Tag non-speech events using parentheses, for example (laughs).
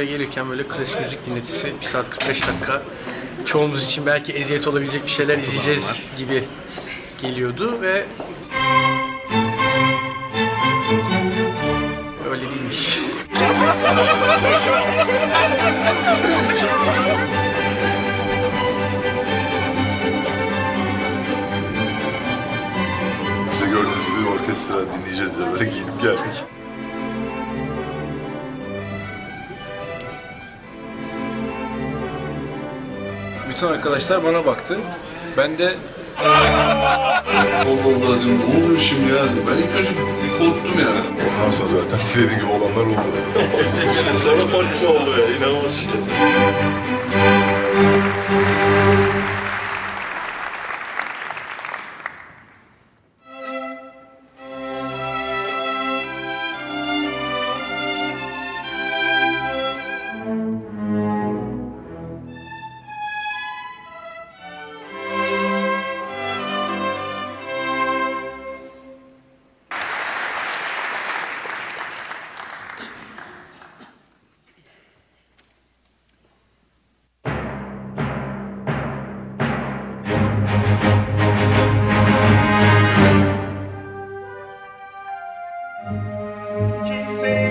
buraya gelirken böyle klasik müzik dinletisi 1 saat 45 dakika çoğumuz için belki eziyet olabilecek bir şeyler izleyeceğiz gibi geliyordu ve öyle değilmiş. Bize gördüğünüz gibi bir orkestra dinleyeceğiz ya böyle giyinip geldik. Bütün arkadaşlar bana baktı. Ben de Allah Allah dedim ne oluyor şimdi ya? Ben ilk önce bir korktum yani. Ondan sonra zaten dediğin gibi olanlar oldu. (laughs) Sonra parti oldu ya inanılmaz işte. Keep saying